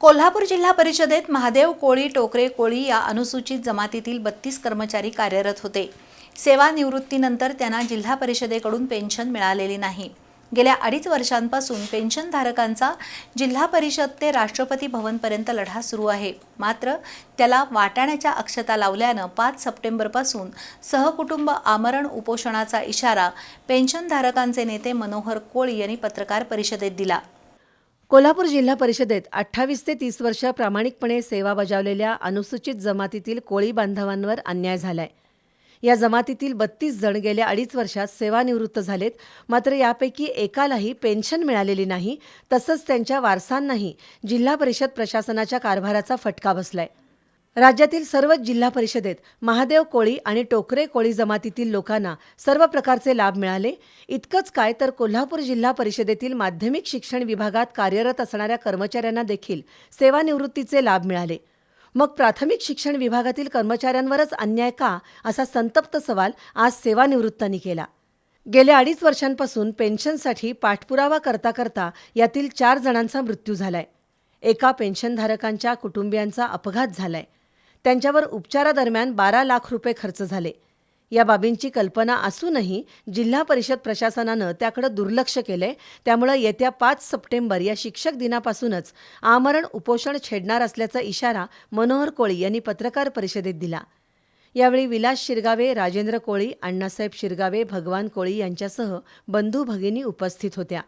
कोल्हापूर जिल्हा परिषदेत महादेव कोळी टोकरे कोळी या अनुसूचित जमातीतील बत्तीस कर्मचारी कार्यरत होते. सेवानिवृत्तीनंतर त्यांना जिल्हा परिषदेकडून पेन्शन मिळालेली नाही. गेल्या अडीच वर्षांपासून पेन्शनधारकांचा जिल्हा परिषद ते राष्ट्रपती भवनपर्यंत लढा सुरू आहे. मात्र त्याला वाटाण्याच्या अक्षता लावल्यानं पाच सप्टेंबरपासून सहकुटुंब आमरण उपोषणाचा इशारा पेन्शनधारकांचे नेते मनोहर कोळी यांनी पत्रकार परिषदेत दिला. कोल्हापूर जिल्हा परिषदेत अठ्ठावीस ते तीस वर्ष प्रामाणिकपणे सेवा बजावलेल्या अनुसूचित जमातीतील कोळी बांधवांवर अन्याय झालाय. या जमातीतील बत्तीस जण गेल्या अडीच वर्षात सेवानिवृत्त झालेत. मात्र यापैकी एकालाही पेन्शन मिळालेली नाही तसंच त्यांच्या वारसांनाही जिल्हा परिषद प्रशासनाच्या कारभाराचा फटका बसलाय. राज्यातील सर्वच जिल्हा परिषदेत महादेव कोळी आणि टोकरे कोळी जमातीतील लोकांना सर्व प्रकारचे लाभ मिळाले. इतकंच काय तर कोल्हापूर जिल्हा परिषदेतील माध्यमिक शिक्षण विभागात कार्यरत असणाऱ्या कर्मचाऱ्यांना देखील सेवानिवृत्तीचे लाभ मिळाले. मग प्राथमिक शिक्षण विभागातील कर्मचाऱ्यांवरच अन्याय का? असा संतप्त सवाल आज सेवानिवृत्तांनी केला. गेल्या अडीच वर्षांपासून पेन्शनसाठी पाठपुरावा करता करता यातील चार जणांचा मृत्यू झालाय. एका पेन्शनधारकांच्या कुटुंबियांचा अपघात झालाय. त्यांच्यावर उपचारादरम्यान बारा लाख रुपये खर्च झाले. या बाबींची कल्पना असूनही जिल्हा परिषद प्रशासनानं त्याकडे दुर्लक्ष केलंय. त्यामुळे येत्या पाच सप्टेंबर या शिक्षक दिनापासूनच आमरण उपोषण छेडणार असल्याचा इशारा मनोहर कोळी यांनी पत्रकार परिषदेत दिला. यावेळी विलास शिरगावे राजेंद्र कोळी अण्णासाहेब शिरगावे भगवान कोळी यांच्यासह बंधू भगिनी उपस्थित होत्या.